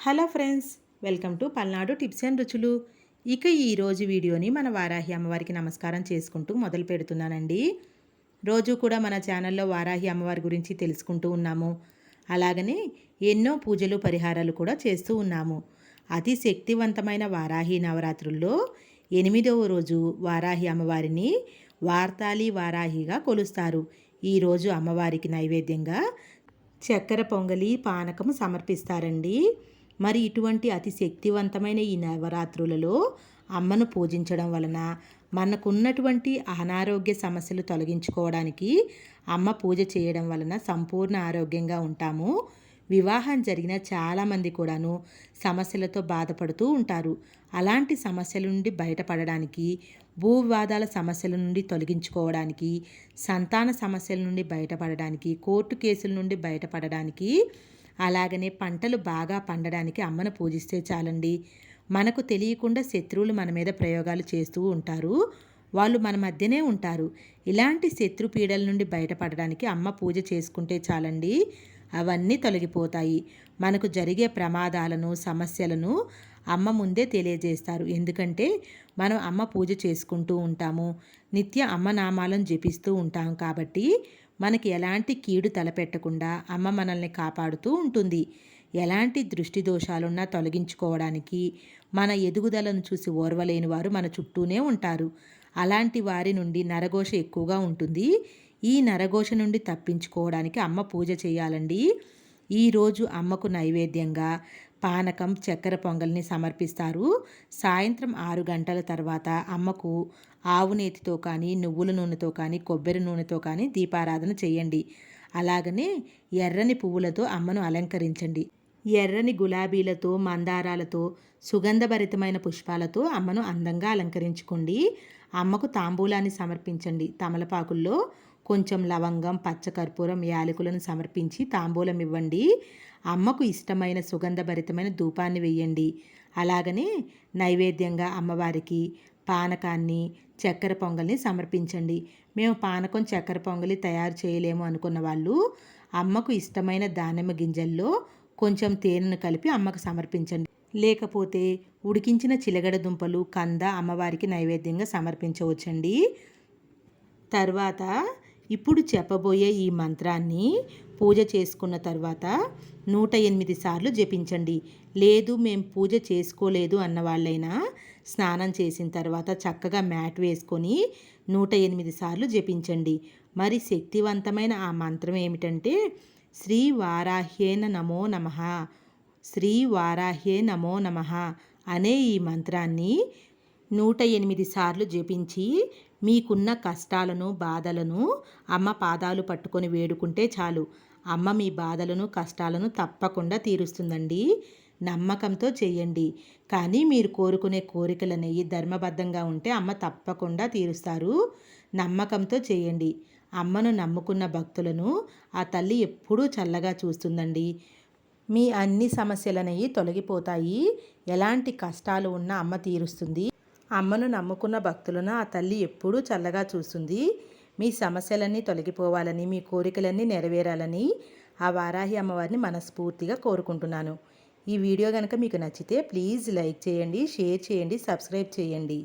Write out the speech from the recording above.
Hello friends welcome to Palnadu tips and రుచులు. ఇక ఈరోజు వీడియోని మన వారాహి అమ్మవారికి నమస్కారం చేసుకుంటూ మొదలు పెడుతున్నానండి. రోజు కూడా మన ఛానల్లో వారాహి అమ్మవారి గురించి తెలుసుకుంటూ ఉన్నాము. అలాగనే ఎన్నో పూజలు పరిహారాలు కూడా చేస్తూ ఉన్నాము. అతి శక్తివంతమైన వారాహి నవరాత్రుల్లో ఎనిమిదవ రోజు వారాహి అమ్మవారిని వార్తాలి వారాహిగా కొలుస్తారు. ఈరోజు అమ్మవారికి నైవేద్యంగా చక్కెర పొంగలి పానకం సమర్పిస్తారండి. మరి ఇటువంటి అతి శక్తివంతమైన ఈ నవరాత్రులలో అమ్మను పూజించడం వలన మనకున్నటువంటి అనారోగ్య సమస్యలు తొలగించుకోవడానికి అమ్మ పూజ చేయడం వలన సంపూర్ణ ఆరోగ్యంగా ఉంటాము. వివాహం జరిగిన చాలామంది కూడాను సమస్యలతో బాధపడుతూ ఉంటారు. అలాంటి సమస్యల నుండి బయటపడడానికి భూ వివాదాల సమస్యల నుండి తొలగించుకోవడానికి సంతాన సమస్యల నుండి బయటపడడానికి కోర్టు కేసుల నుండి బయటపడడానికి అలాగనే పంటలు బాగా పండడానికి అమ్మను పూజిస్తే చాలండి. మనకు తెలియకుండా శత్రువులు మన మీద ప్రయోగాలు చేస్తూ ఉంటారు. వాళ్ళు మన మధ్యనే ఉంటారు. ఇలాంటి శత్రు పీడల నుండి బయటపడడానికి అమ్మ పూజ చేసుకుంటే చాలండి. అవన్నీ తొలగిపోతాయి. మనకు జరిగే ప్రమాదాలను సమస్యలను అమ్మ ముందే తెలియజేస్తారు. ఎందుకంటే మనం అమ్మ పూజ చేసుకుంటూ ఉంటాము. నిత్య అమ్మ నామాలను జపిస్తూ ఉంటాం కాబట్టి మనకి ఎలాంటి కీడు తలపెట్టకుండా అమ్మ మనల్ని కాపాడుతూ ఉంటుంది. ఎలాంటి దృష్టి దోషాలున్నా తొలగించుకోవడానికి మన ఎదుగుదలను చూసి ఓర్వలేని వారు మన చుట్టూనే ఉంటారు. అలాంటి వారి నుండి నరఘోష ఎక్కువగా ఉంటుంది. ఈ నరఘోష నుండి తప్పించుకోవడానికి అమ్మ పూజ చేయాలండి. ఈరోజు అమ్మకు నైవేద్యంగా పానకం చక్కెర పొంగల్ని సమర్పిస్తారు. సాయంత్రం ఆరు గంటల తర్వాత అమ్మకు ఆవు నేతితో కానీ నువ్వుల నూనెతో కానీ కొబ్బరి నూనెతో కానీ దీపారాధన చేయండి. అలాగనే ఎర్రని పువ్వులతో అమ్మను అలంకరించండి. ఎర్రని గులాబీలతో మందారాలతో సుగంధభరితమైన పుష్పాలతో అమ్మను అందంగా అలంకరించుకోండి. అమ్మకు తాంబూలాన్ని సమర్పించండి. తమలపాకుల్లో కొంచెం లవంగం పచ్చకర్పూరం యాలకులను సమర్పించి తాంబూలం ఇవ్వండి అమ్మకు ఇష్టమైన సుగంధభరితమైన ధూపాన్ని వేయండి అలాగనే నైవేద్యంగా అమ్మవారికి పానకాన్ని చక్కెర పొంగల్ని సమర్పించండి. మేము పానకం చక్కెర పొంగలి తయారు చేయలేము అనుకున్న వాళ్ళు అమ్మకు ఇష్టమైన దానిమ్మ గింజల్లో కొంచెం తేనెను కలిపి అమ్మకు సమర్పించండి. లేకపోతే ఉడికించిన చిలగడ దుంపలు కంద అమ్మవారికి నైవేద్యంగా సమర్పించవచ్చండి. తర్వాత ఇప్పుడు చెప్పబోయే ఈ మంత్రాన్ని పూజ చేసుకున్న తర్వాత నూట ఎనిమిది సార్లు జపించండి. లేదు మేము పూజ చేసుకోలేదు అన్న వాళ్ళైనా స్నానం చేసిన తర్వాత చక్కగా మ్యాట్ వేసుకొని నూట ఎనిమిది సార్లు జపించండి. మరి శక్తివంతమైన ఆ మంత్రం ఏమిటంటే శ్రీ వారాహ్యేన నమో నమ శ్రీ వారాహ్యే నమో నమ అనే ఈ మంత్రాన్ని నూట ఎనిమిది సార్లు జపించి మీకున్న కష్టాలను బాధలను అమ్మ పాదాలు పట్టుకొని వేడుకుంటే చాలు. అమ్మ మీ బాధలను కష్టాలను తప్పకుండా తీరుస్తుందండి. నమ్మకంతో చేయండి కానీ మీరు కోరుకునే కోరికలనేవి ధర్మబద్ధంగా ఉంటే అమ్మ తప్పకుండా తీరుస్తారు. నమ్మకంతో చేయండి అమ్మను నమ్ముకున్న భక్తులను ఆ తల్లి ఎప్పుడూ చల్లగా చూస్తుందండి. మీ అన్ని సమస్యలనేవి తొలగిపోతాయి. ఎలాంటి కష్టాలు ఉన్నా అమ్మ తీరుస్తుంది. అమ్మను నమ్ముకున్న భక్తులను ఆ తల్లి ఎప్పుడూ చల్లగా చూస్తుంది. మీ సమస్యలన్నీ తొలగిపోవాలని మీ కోరికలన్నీ నెరవేరాలని ఆ వారాహి అమ్మవారిని మనస్ఫూర్తిగా కోరుకుంటున్నాను. ఈ వీడియో కనుక మీకు నచ్చితే ప్లీజ్ లైక్ చేయండి షేర్ చేయండి సబ్స్క్రైబ్ చేయండి.